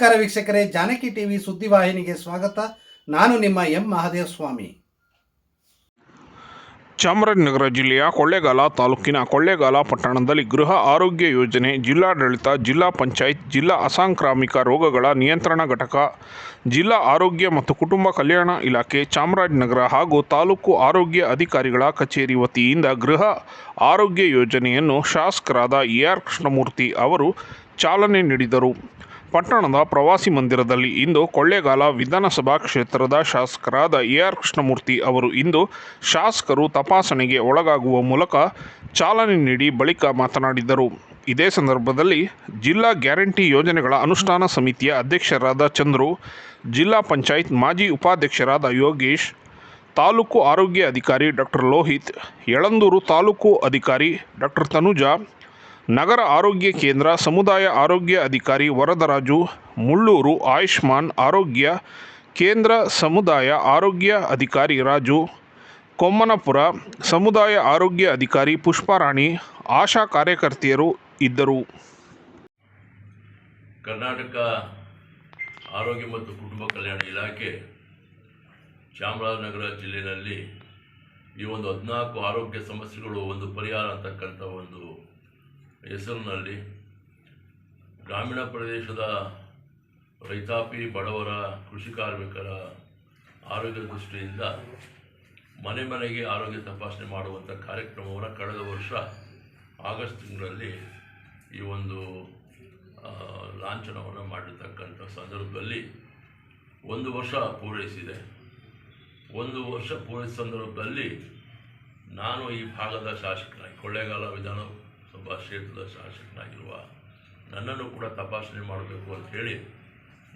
ನಮಸ್ಕಾರ ವೀಕ್ಷಕರೇ, ಜಾನಕಿ ಟಿವಿ ಸುದ್ದಿವಾಹಿನಿಗೆ ಸ್ವಾಗತ. ನಾನು ನಿಮ್ಮ ಎಂ ಮಹಾದೇವ ಸ್ವಾಮಿ ಚಾಮರಾಜನಗರ ಜಿಲ್ಲೆಯ ಕೊಳ್ಳೇಗಾಲ ತಾಲೂಕಿನ ಕೊಳ್ಳೇಗಾಲ ಪಟ್ಟಣದಲ್ಲಿ ಗೃಹ ಆರೋಗ್ಯ ಯೋಜನೆ ಜಿಲ್ಲಾಡಳಿತ, ಜಿಲ್ಲಾ ಪಂಚಾಯತ್, ಜಿಲ್ಲಾ ಅಸಾಂಕ್ರಾಮಿಕ ರೋಗಗಳ ನಿಯಂತ್ರಣ ಘಟಕ, ಜಿಲ್ಲಾ ಆರೋಗ್ಯ ಮತ್ತು ಕುಟುಂಬ ಕಲ್ಯಾಣ ಇಲಾಖೆ, ಚಾಮರಾಜನಗರ ಹಾಗೂ ತಾಲೂಕು ಆರೋಗ್ಯ ಅಧಿಕಾರಿಗಳ ಕಚೇರಿ ವತಿಯಿಂದ ಗೃಹ ಆರೋಗ್ಯ ಯೋಜನೆಯನ್ನು ಶಾಸಕರಾದ ಎ ಆರ್ ಕೃಷ್ಣಮೂರ್ತಿ ಅವರು ಚಾಲನೆ ನೀಡಿದರು. ಪಟ್ಟಣದ ಪ್ರವಾಸಿ ಮಂದಿರದಲ್ಲಿ ಇಂದು ಕೊಳ್ಳೇಗಾಲ ವಿಧಾನಸಭಾ ಕ್ಷೇತ್ರದ ಶಾಸಕರಾದ ಎ ಆರ್ ಕೃಷ್ಣಮೂರ್ತಿ ಅವರು ಇಂದು ಶಾಸಕರು ತಪಾಸಣೆಗೆ ಒಳಗಾಗುವ ಮೂಲಕ ಚಾಲನೆ ನೀಡಿ ಬಳಿಕ ಮಾತನಾಡಿದರು. ಇದೇ ಸಂದರ್ಭದಲ್ಲಿ ಜಿಲ್ಲಾ ಗ್ಯಾರಂಟಿ ಯೋಜನೆಗಳ ಅನುಷ್ಠಾನ ಸಮಿತಿಯ ಅಧ್ಯಕ್ಷರಾದ ಚಂದ್ರು, ಜಿಲ್ಲಾ ಪಂಚಾಯತ್ ಮಾಜಿ ಉಪಾಧ್ಯಕ್ಷರಾದ ಯೋಗೇಶ್, ತಾಲೂಕು ಆರೋಗ್ಯ ಅಧಿಕಾರಿ ಡಾಕ್ಟರ್ ಲೋಹಿತ್, ಯಳಂದೂರು ತಾಲೂಕು ಅಧಿಕಾರಿ ಡಾಕ್ಟರ್ ತನುಜಾ ನಗರ ಆರೋಗ್ಯ ಕೇಂದ್ರ, ಸಮುದಾಯ ಆರೋಗ್ಯ ಅಧಿಕಾರಿ ವರದರಾಜು ಮುಳ್ಳೂರು, ಆಯುಷ್ಮಾನ್ ಆರೋಗ್ಯ ಕೇಂದ್ರ, ಸಮುದಾಯ ಆರೋಗ್ಯ ಅಧಿಕಾರಿ ರಾಜು ಕೊಮ್ಮನಪುರ, ಸಮುದಾಯ ಆರೋಗ್ಯ ಅಧಿಕಾರಿ ಪುಷ್ಪಾರಾಣಿ, ಆಶಾ ಕಾರ್ಯಕರ್ತೆಯರು ಇದ್ದರು. ಕರ್ನಾಟಕ ಆರೋಗ್ಯ ಮತ್ತು ಕುಟುಂಬ ಕಲ್ಯಾಣ ಇಲಾಖೆ ಚಾಮರಾಜನಗರ ಜಿಲ್ಲೆಯಲ್ಲಿ ಈ ಒಂದು ಹದಿನಾಲ್ಕು ಆರೋಗ್ಯ ಸಮಸ್ಯೆಗಳು ಒಂದು ಪರಿಹಾರ ಅಂತಕ್ಕಂಥ ಒಂದು ಹೆಸರಿನಲ್ಲಿ ಗ್ರಾಮೀಣ ಪ್ರದೇಶದ ರೈತಾಪಿ ಬಡವರ ಕೃಷಿ ಕಾರ್ಮಿಕರ ಆರೋಗ್ಯ ದೃಷ್ಟಿಯಿಂದ ಮನೆ ಮನೆಗೆ ಆರೋಗ್ಯ ತಪಾಸಣೆ ಮಾಡುವಂಥ ಕಾರ್ಯಕ್ರಮವನ್ನು ಕಳೆದ ವರ್ಷ ಆಗಸ್ಟ್ ತಿಂಗಳಲ್ಲಿ ಈ ಒಂದು ಲಾಂಛನವನ್ನು ಮಾಡಿರ್ತಕ್ಕಂಥ ಸಂದರ್ಭದಲ್ಲಿ ಒಂದು ವರ್ಷ ಪೂರೈಸಿದೆ. ಒಂದು ವರ್ಷ ಪೂರೈಸಿದ ಸಂದರ್ಭದಲ್ಲಿ ನಾನು ಈ ಭಾಗದ ಶಾಸಕನಾಗಿ ಕೊಳ್ಳೇಗಾಲ ವಿಧಾನಸಭಾ ಕ್ಷೇತ್ರದ ಶಾಸಕನಾಗಿರುವ ನನ್ನನ್ನು ಕೂಡ ತಪಾಸಣೆ ಮಾಡಬೇಕು ಅಂತ ಹೇಳಿ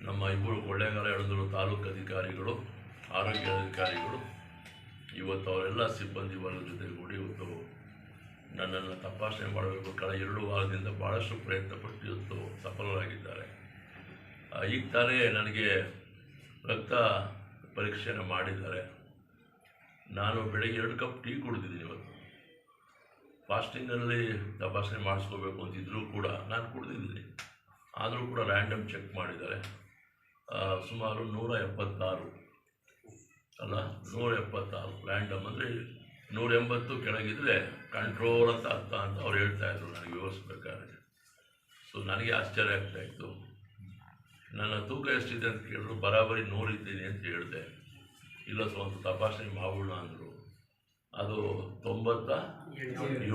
ನಮ್ಮ ಇಬ್ಬರು ಕೊಳ್ಳೇಗಾಲ ಎಳಂದೂರು ತಾಲೂಕು ಅಧಿಕಾರಿಗಳು, ಆರೋಗ್ಯ ಅಧಿಕಾರಿಗಳು, ಇವತ್ತು ಅವರೆಲ್ಲ ಸಿಬ್ಬಂದಿ ವರ್ಗದ ಜೊತೆಗೂಡಿ ಇವತ್ತು ನನ್ನನ್ನು ತಪಾಸಣೆ ಮಾಡಬೇಕು. ಕಳೆದ ಎರಡು ವಾರದಿಂದ ಭಾಳಷ್ಟು ಪ್ರಯತ್ನಪಟ್ಟು ಇವತ್ತು ಸಫಲರಾಗಿದ್ದಾರೆ. ಈಗ ತಾನೇ ನನಗೆ ರಕ್ತ ಪರೀಕ್ಷೆಯನ್ನು ಮಾಡಿದ್ದಾರೆ. ನಾನು ಬೆಳಗ್ಗೆ ಎರಡು ಕಪ್ ಟೀ ಕುಡಿದಿದ್ದೀನಿ ಇವತ್ತು. ಫಾಸ್ಟಿಂಗಲ್ಲಿ ತಪಾಸಣೆ ಮಾಡಿಸ್ಕೋಬೇಕು ಅಂತಿದ್ರೂ ಕೂಡ ನಾನು ಕುಡಿದಿದ್ದೀನಿ. ಆದರೂ ಕೂಡ ರ್ಯಾಂಡಮ್ ಚೆಕ್ ಮಾಡಿದ್ದಾರೆ. ಸುಮಾರು ನೂರ ಎಪ್ಪತ್ತಾರು ಅಲ್ಲ ನೂರ ಎಪ್ಪತ್ತಾರು ರ್ಯಾಂಡಮ್ ಅಂದರೆ ನೂರ ಎಂಬತ್ತು ಕೆಳಗಿದ್ರೆ ಕಂಟ್ರೋಲ್ ಅಂತ ಅರ್ಥ ಅಂತ ಅವ್ರು ಹೇಳ್ತಾ ಇದ್ರು, ನನಗೆ ವಿವರಿಸ್ಬೇಕಾದ್ರೆ ಸೊ ನನಗೆ ಆಶ್ಚರ್ಯ ಆಗ್ತಾ ಇತ್ತು. ನನ್ನ ತೂಕ ಎಷ್ಟಿದೆ ಅಂತ ಕೇಳಿದ್ರು, ಬರಾಬರಿ ನೂರಿದ್ದೀನಿ ಅಂತ ಹೇಳಿದೆ. ಇಲ್ಲ ಸ್ವಲ್ಪ ತಪಾಸಣೆ ಮಾಡೋಣ ಅಂದರು. ಅದು ತೊಂಬತ್ತ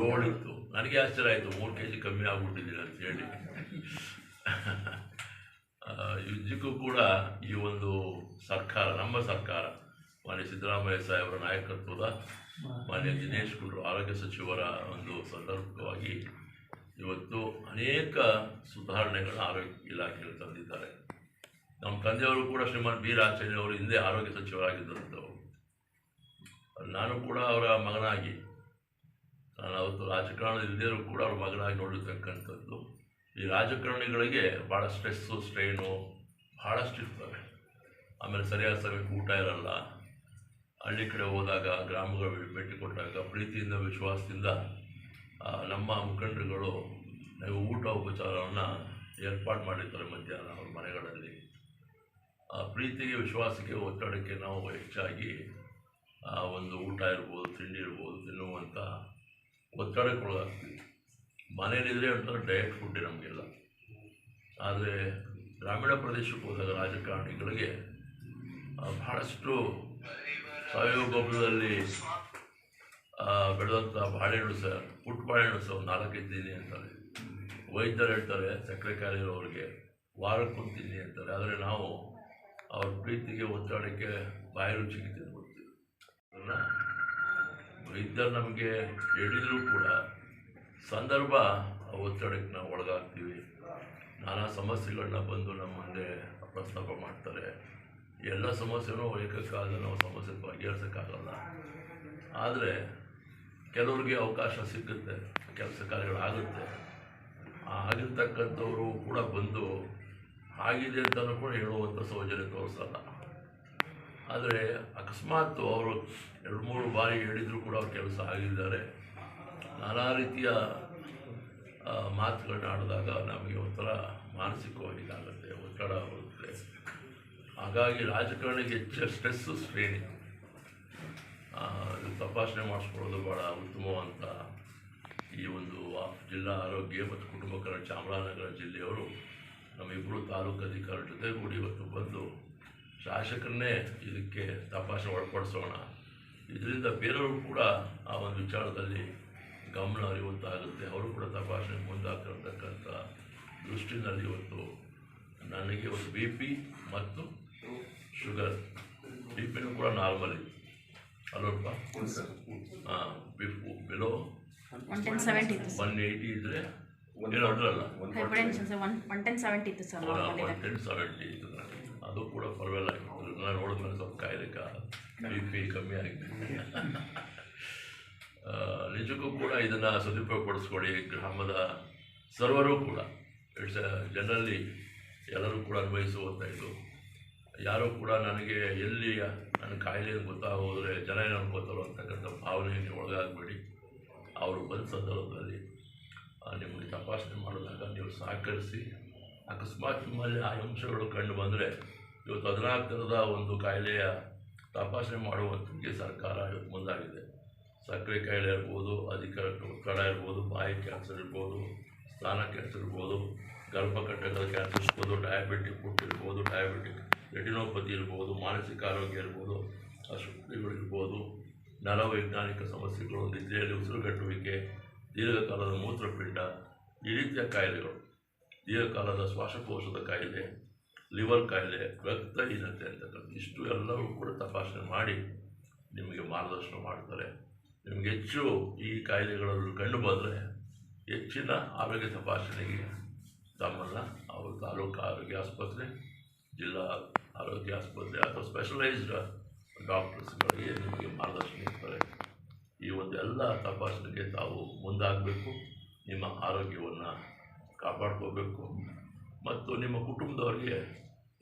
ಏಳಿತ್ತು. ನನಗೆ ಆಶ್ಚರ್ಯ ಆಯಿತು ಮೂರು ಕೆ ಜಿ ಕಮ್ಮಿ ಆಗ್ಬಿಟ್ಟಿದ್ದೀನಿ ಅಂತ ಹೇಳಿ. ಆ, ಕೂಡ ಈ ಒಂದು ಸರ್ಕಾರ ನಮ್ಮ ಸರ್ಕಾರ ಮಾನ್ಯ ಸಿದ್ದರಾಮಯ್ಯ ಸಾಹೇಬರ ನಾಯಕತ್ವದ ಮಾನ್ಯ ದಿನೇಶ್ ಗುಂಡ್ರು ಆರೋಗ್ಯ ಸಚಿವರ ಒಂದು ಸಂದರ್ಭವಾಗಿ ಇವತ್ತು ಅನೇಕ ಸುಧಾರಣೆಗಳನ್ನು ಆರೋಗ್ಯ ಇಲಾಖೆಯಲ್ಲಿ ತಂದಿದ್ದಾರೆ. ನಮ್ಮ ತಂದೆಯವರು ಕೂಡ ಶ್ರೀಮಾನ್ ಬಿ ರಾಜಚಂದ್ರ ಅವರು ಹಿಂದೆ ಆರೋಗ್ಯ ಸಚಿವರಾಗಿದ್ದಂಥವ್ರು ನಾನು ಕೂಡ ಅವರ ಮಗನಾಗಿ, ನಾನು ಅವತ್ತು ರಾಜಕಾರಣ ಇಲ್ಲದೇ ಕೂಡ ಅವ್ರ ಮಗನಾಗಿ ನೋಡಿರ್ತಕ್ಕಂಥದ್ದು. ಈ ರಾಜಕಾರಣಿಗಳಿಗೆ ಭಾಳ ಸ್ಟ್ರೆಸ್ಸು, ಸ್ಟ್ರೈನು ಭಾಳಷ್ಟು ಇರ್ತವೆ. ಆಮೇಲೆ ಸರಿಯಾದ ಸಮಯಕ್ಕೆ ಊಟ ಇರಲ್ಲ. ಹಳ್ಳಿ ಕಡೆ ಹೋದಾಗ, ಗ್ರಾಮಗಳು ಭೇಟಿ ಕೊಟ್ಟಾಗ ಪ್ರೀತಿಯಿಂದ, ವಿಶ್ವಾಸದಿಂದ ನಮ್ಮ ಮುಖಂಡರುಗಳು ಊಟ ಉಪಚಾರವನ್ನು ಏರ್ಪಾಡು ಮಾಡಿರ್ತಾರೆ ಮಧ್ಯಾಹ್ನ ಅವ್ರ ಮನೆಗಳಲ್ಲಿ. ಆ, ಪ್ರೀತಿಗೆ, ವಿಶ್ವಾಸಕ್ಕೆ ಒತ್ತಡಕ್ಕೆ ನಾವು ಹೆಚ್ಚಾಗಿ ಆ ಒಂದು ಊಟ ಇರ್ಬೋದು, ತಿಂಡಿ ಇರ್ಬೋದು ತಿನ್ನುವಂಥ ಒತ್ತಡಕ್ಕೆ ಒಳಗಾಗ್ತೀವಿ ಮನೇಲಿದ್ರೆ ಒಂಥರ ಡಯಟ್ ಫುಡ್ ನಮಗೆಲ್ಲ. ಆದರೆ ಗ್ರಾಮೀಣ ಪ್ರದೇಶಕ್ಕೆ ಹೋದಾಗ ರಾಜಕಾರಣಿಗಳಿಗೆ ಬಹಳಷ್ಟು ಸಾವಯವ ಗೊಬ್ಬರದಲ್ಲಿ ಬೆಳೆದಂಥ ಬಾಳೆಹಣ್ಣು ಸಹ, ಪುಟ್ಟ ಬಾಳೆಹಣ್ಣು ಸಹ ನಾಲ್ಕೈದು ತಿನ್ನಿ ಅಂತಾರೆ. ವೈದ್ಯರು ಹೇಳ್ತಾರೆ, ಸಕ್ಕರೆ ಕಾಯಿಲೆ ಇರೋರಿಗೆ ವಾರಕ್ಕೊಂದು ತಿನ್ನಿ ಅಂತಾರೆ. ಆದರೆ ನಾವು ಅವ್ರ ಪ್ರೀತಿಗೆ, ಒತ್ತಡಕ್ಕೆ ಬಾಯಿ ರುಚಿಗೆ ತಿನ್ಬೋದು ವೈದ್ಯರು ನಮಗೆ ಹೇಳಿದರೂ ಕೂಡ, ಸಂದರ್ಭ ಒತ್ತಡಕ್ಕೆ ನಾವು ಒಳಗಾಗ್ತೀವಿ ನಾನಾ ಸಮಸ್ಯೆಗಳನ್ನ ಬಂದು ನಮ್ಮ ಮುಂದೆ ಪ್ರಸ್ತಾಪ ಮಾಡ್ತಾರೆ. ಎಲ್ಲ ಸಮಸ್ಯೆನೂ ಏಕಕ್ಕಾಗ ನಾವು ಸಮಸ್ಯೆ ಬಗೆಹರಿಸೋಕ್ಕಾಗಲ್ಲ. ಆದರೆ ಕೆಲವ್ರಿಗೆ ಅವಕಾಶ ಸಿಗುತ್ತೆ, ಕೆಲಸ ಕಾರ್ಯಗಳಾಗುತ್ತೆ. ಆಗಿರ್ತಕ್ಕಂಥವರು ಕೂಡ ಬಂದು ಆಗಿದೆ ಅಂತಲೂ ಕೂಡ ಹೇಳುವಂಥ ಸೌಜನ್ಯ ತೋರಿಸಲ್ಲ. ಆದರೆ ಅಕಸ್ಮಾತ್ ಅವರು ಎರಡು ಮೂರು ಬಾರಿ ಹೇಳಿದರೂ ಕೂಡ ಅವ್ರ ಕೆಲಸ ಆಗಿದ್ದಾರೆ. ನಾನಾ ರೀತಿಯ ಮಾತುಗಳನ್ನ ಆಡಿದಾಗ ನಮಗೆ ಒಂಥರ ಮಾನಸಿಕವಾಗಿ ಇದಾಗುತ್ತೆ ಒತ್ತಡ ಬರುತ್ತೆ. ಹಾಗಾಗಿ ರಾಜಕಾರಣಿಗೆ ಹೆಚ್ಚು ಸ್ಟ್ರೆಸ್ಸು ಇದು ತಪಾಸಣೆ ಮಾಡಿಸ್ಕೊಳ್ಳೋದು ಭಾಳ ಉತ್ತಮವಂತ ಈ ಒಂದು ಜಿಲ್ಲಾ ಆರೋಗ್ಯ ಮತ್ತು ಕುಟುಂಬ ಕಲ್ಯಾಣ ಚಾಮರಾಜನಗರ ಜಿಲ್ಲೆಯವರು ನಮ್ಮಿಬ್ಬರು ತಾಲೂಕು ಅಧಿಕಾರಿ ಜೊತೆಗೂಡಿ ಇವತ್ತು ಬಂದು ಶಾಸಕರನ್ನೇ ಇದಕ್ಕೆ ತಪಾಸಣೆ ಒಳಪಡಿಸೋಣ. ಇದರಿಂದ ಬೇರೆಯವರು ಕೂಡ ಆ ಒಂದು ವಿಚಾರದಲ್ಲಿ ಗಮನ ಅರಿವಂತಾಗುತ್ತೆ ಅವರು ಕೂಡ ತಪಾಸಣೆ ಮುಂದಾಗ್ತಿರ್ತಕ್ಕಂಥ ದೃಷ್ಟಿನಲ್ಲಿ ಇವತ್ತು ನನಗೆ ಒಂದು ಬಿ ಪಿ ಮತ್ತು ಶುಗರ್. ಬಿ ಪಿನೂ ಕೂಡ ನಾರ್ಮಲ್ ಇದೆ. ಅಲ್ವಪ್ಪ ಹಾಂ ಬಿಲೋ ಒನ್ ಏಯ್ಟಿ ಇದ್ದರೆ ಒನ್ ಟೆನ್ ಸೆವೆಂಟಿ ಇತ್ತು. ಪರವಾಗಿಲ್ಲ ನಾನು ನೋಡಿದ್ಮೇಲೆ ಸ್ವಲ್ಪ ಕಾಯಿಲೆ ಬಿ ಪಿ ಕಮ್ಮಿ ಆಗಿದೆ. ನಿಜಕ್ಕೂ ಕೂಡ ಇದನ್ನು ಸದುಪಯೋಗಪಡಿಸ್ಕೊಳ್ಳಿ. ಗ್ರಾಮದ ಸರ್ವರು ಕೂಡ. ಇಟ್ಸ್ ಜನರಲ್ಲಿ ಎಲ್ಲರೂ ಕೂಡ ಅನ್ವಯಿಸುವಂಥ ಇದು. ಯಾರೂ ಕೂಡ ನನಗೆ ಎಲ್ಲಿ ನನ್ನ ಕಾಯಿಲೆ ಗೊತ್ತಾಗೋದ್ರೆ ಜನ ಏನು ಅನ್ಕೋತಾರೋ ಅಂತಕ್ಕಂಥ ಭಾವನೆಗೆ ಒಳಗಾಗಬೇಡಿ. ಅವರು ಬಂದ ಸಂದರ್ಭದಲ್ಲಿ ನಿಮಗೆ ತಪಾಸಣೆ ಮಾಡಿದಾಗ ನೀವು ಸಹಕರಿಸಿ ಅಕಸ್ಮಾತ್ ನಿಮ್ಮಲ್ಲಿ ಆ ಅಂಶಗಳು ಕಂಡು ಬಂದರೆ ಇವತ್ತು ಹದಿನಾಲ್ಕು ಥರದ ಒಂದು ಕಾಯಿಲೆಯ ತಪಾಸಣೆ ಮಾಡುವಂಥಕ್ಕೆ ಸರ್ಕಾರ ಇವತ್ತು ಮುಂದಾಗಿದೆ. ಸಕ್ಕರೆ ಕಾಯಿಲೆ ಇರ್ಬೋದು ಅಧಿಕ ಒತ್ತಡ ಇರ್ಬೋದು, ಬಾಯಿ ಕ್ಯಾನ್ಸರ್ ಇರ್ಬೋದು ಸ್ನಾನ ಕ್ಯಾನ್ಸರ್ ಇರ್ಬೋದು ಗರ್ಭಕಟ್ಟಗಳ ಕ್ಯಾನ್ಸರ್ ಇರ್ಬೋದು ಡಯಾಬಿಟಿಕ್ ಫುಡ್ ಇರ್ಬೋದು ಡಯಾಬಿಟಿಕ್ ರೆಟಿನೋಪತಿ ಇರ್ಬೋದು, ಮಾನಸಿಕ ಆರೋಗ್ಯ ಇರ್ಬೋದು, ಅಶುದ್ಧಿಗಳು ಇರ್ಬೋದು ನರವೈಜ್ಞಾನಿಕ ಸಮಸ್ಯೆಗಳು, ನಿದ್ರೆಯಲ್ಲಿ ಉಸಿರುಗಟ್ಟುವಿಕೆ, ದೀರ್ಘಕಾಲದ ಮೂತ್ರಪಿಂಡ, ಈ ರೀತಿಯ ಕಾಯಿಲೆಗಳು, ದೀರ್ಘಕಾಲದ ಶ್ವಾಸಕೋಶದ ಕಾಯಿಲೆ ಲಿವರ್ ಕಾಯಿಲೆ ರಕ್ತಹೀನತೆ ಅಂತಕ್ಕಂಥ ಇಷ್ಟು ಎಲ್ಲರೂ ಕೂಡ ತಪಾಸಣೆ ಮಾಡಿ ನಿಮಗೆ ಮಾರ್ಗದರ್ಶನ ಮಾಡ್ತಾರೆ. ನಿಮಗೆ ಹೆಚ್ಚು ಈ ಕಾಯಿಲೆಗಳಲ್ಲೂ ಕಂಡು ಬಂದರೆ ಹೆಚ್ಚಿನ ಆರೋಗ್ಯ ತಪಾಸಣೆಗೆ ತಮ್ಮನ್ನು ಅವರು ತಾಲೂಕು ಆರೋಗ್ಯ ಆಸ್ಪತ್ರೆ, ಜಿಲ್ಲಾ ಆರೋಗ್ಯ ಆಸ್ಪತ್ರೆ ಅಥವಾ ಸ್ಪೆಷಲೈಸ್ಡ್ ಡಾಕ್ಟರ್ಸ್ಗಳಿಗೆ ನಿಮಗೆ ಮಾರ್ಗದರ್ಶನ ಇರ್ತಾರೆ. ಈ ಒಂದು ಎಲ್ಲ ತಪಾಸಣೆಗೆ ತಾವು ಮುಂದಾಗಬೇಕು. ನಿಮ್ಮ ಆರೋಗ್ಯವನ್ನು ಕಾಪಾಡ್ಕೋಬೇಕು. ಮತ್ತು ನಿಮ್ಮ ಕುಟುಂಬದವರಿಗೆ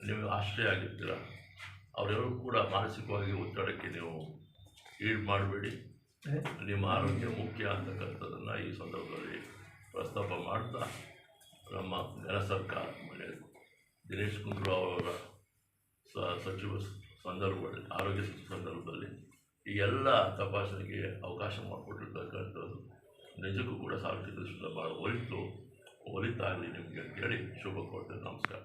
ನೀವು ಆಶ್ರಯ ಆಗಿರ್ತೀರ, ಅವರೆಲ್ಲರೂ ಕೂಡ ಮಾನಸಿಕವಾಗಿ ಒತ್ತಡಕ್ಕೆ ನೀವು ಈಡ್ ಮಾಡಬೇಡಿ. ನಿಮ್ಮ ಆರೋಗ್ಯ ಮುಖ್ಯ ಅಂತಕ್ಕಂಥದ್ದನ್ನು ಈ ಸಂದರ್ಭದಲ್ಲಿ ಪ್ರಸ್ತಾಪ ಮಾಡ್ತಾ ನಮ್ಮ ಜನ ಸರ್ಕಾರ ಮನೆ ದಿನೇಶ್ ಗುಂಡೂರಾವ್ ಅವರ ಸಚಿವ ಸಂದರ್ಭದಲ್ಲಿ, ಆರೋಗ್ಯ ಸಂದರ್ಭದಲ್ಲಿ ಈ ಎಲ್ಲ ತಪಾಸಣೆಗೆ ಅವಕಾಶ ಮಾಡಿಕೊಟ್ಟಿರ್ತಕ್ಕಂಥದ್ದು ನಿಜಕ್ಕೂ ಕೂಡ ಸಾರ್ವಜನಿಕ ಭಾಳ ಒಲಿತು ಒಲಿತಾಗಲಿ ನಿಮಗೆ ಅಂತೇಳಿ ಶುಭ ಕೊಡ್ತೇನೆ ನಮಸ್ಕಾರ